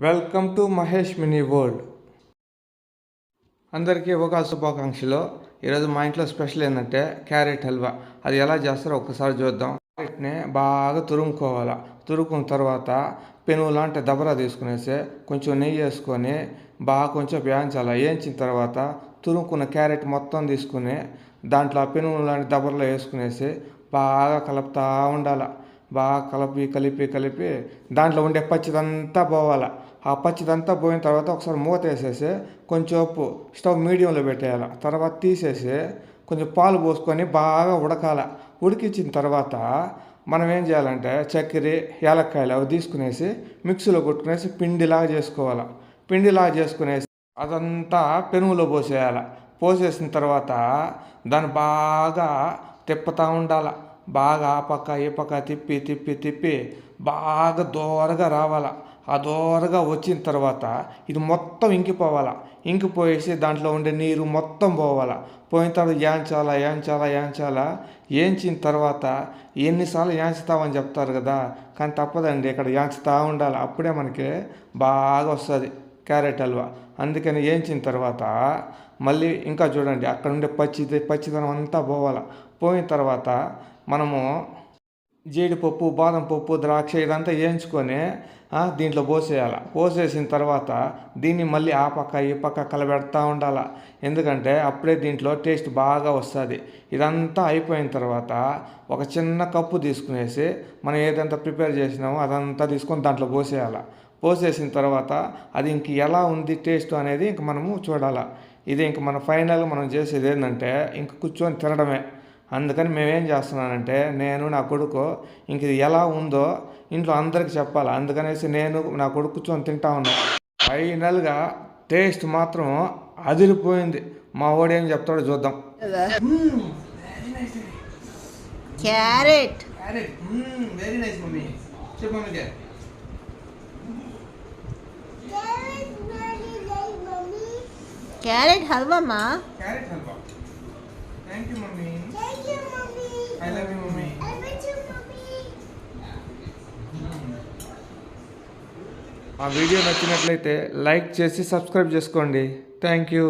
Welcome to Mahesh mini world అందరికీ ఒక శుభాకాంక్షలు. ఈరోజు మా ఇంట్లో స్పెషల్ ఏంటంటే క్యారెట్ హల్వా. అది ఎలా చేస్తారో ఒక్కసారి చూద్దాం. క్యారెట్ని బాగా తురుముకోవాలి. తురుకున్న తర్వాత పెనుగు లాంటి దబరా తీసుకునేసి కొంచెం నెయ్యి వేసుకొని బాగా కొంచెం వేయించాలి. వేయించిన తర్వాత తురుముకున్న క్యారెట్ మొత్తం తీసుకుని దాంట్లో ఆ పెనుగు లాంటి దబరలో వేసుకునేసి బాగా కలుపుతూ ఉండాలి. బాగా కలిపి కలిపి కలిపి దాంట్లో ఉండే పచ్చిదంతా పోవాలి. ఆ పచ్చిదంతా పోయిన తర్వాత ఒకసారి మూత వేసేసి కొంచెం స్టవ్ మీడియంలో పెట్టేయాలి. తర్వాత తీసేసి కొంచెం పాలు పోసుకొని బాగా ఉడకాల. ఉడికించిన తర్వాత మనం ఏం చేయాలంటే చక్కెర యాలక్కాయలు అవి తీసుకునేసి మిక్సీలో కొట్టుకునేసి పిండిలాగా చేసుకోవాలి. పిండిలాగా చేసుకునేసి అదంతా పెనుగులో పోసేయాలి. పోసేసిన తర్వాత దాన్ని బాగా తిప్పుతూ ఉండాలి. బాగా ఆ పక్క ఈ పక్క తిప్పి తిప్పి తిప్పి బాగా దోరగా రావాలి. ఆ దోరగా వచ్చిన తర్వాత ఇది మొత్తం ఇంకిపోవాలా. ఇంకిపోయేసి దాంట్లో ఉండే నీరు మొత్తం పోవాలా. పోయిన తర్వాత యాంచాలా యాంచాలా యాంచాలా. ఏంచిన తర్వాత ఎన్నిసార్లు యాంచుతామని చెప్తారు కదా. కానీ తప్పదండి ఇక్కడ యాంచుతూ ఉండాలి. అప్పుడే మనకి బాగా వస్తుంది క్యారెట్ హల్వా. అందుకని వేయించిన తర్వాత మళ్ళీ ఇంకా చూడండి అక్కడ ఉండే పచ్చిది పచ్చిదనం అంతా పోవాలి. పోయిన తర్వాత మనము జీడిపప్పు బాదం పప్పు ద్రాక్ష ఇదంతా వేయించుకొని దీంట్లో పోసేయాలి. పోసేసిన తర్వాత దీన్ని మళ్ళీ ఆ పక్క ఈ పక్క కలబెడతా ఉండాలి. ఎందుకంటే అప్పుడే దీంట్లో టేస్ట్ బాగా వస్తుంది. ఇదంతా అయిపోయిన తర్వాత ఒక చిన్న కప్పు తీసుకునేసి మనం ఏదంతా ప్రిపేర్ చేసినామో అదంతా తీసుకొని దాంట్లో పోసేయాలి. పోసేసిన తర్వాత అది ఇంక ఎలా ఉంది టేస్ట్ అనేది ఇంక మనము చూడాలి. ఇది ఇంక మన ఫైనల్ మనం చేసేది ఏంటంటే ఇంక కూర్చొని తినడమే. అందుకని మేమేం చేస్తున్నానంటే నేను నా కొడుకు ఇంక ఇది ఎలా ఉందో ఇంట్లో అందరికి చెప్పాలి. అందుకనేసి నేను నా కొడుకు కూర్చొని తింటా ఉన్నాను ఫైనల్గా టేస్ట్ మాత్రం అదిరిపోయింది. మా వాడు ఏం చెప్తాడో చూద్దాం. క్యారెట్. Very nice mummy. చెప్పు mummy carrot హల్వామా carrot halwa. Thank you mummy I love you mummy మా వీడియో నచ్చినట్లయితే లైక్ చేసి సబ్స్క్రైబ్ చేసుకోండి. Thank you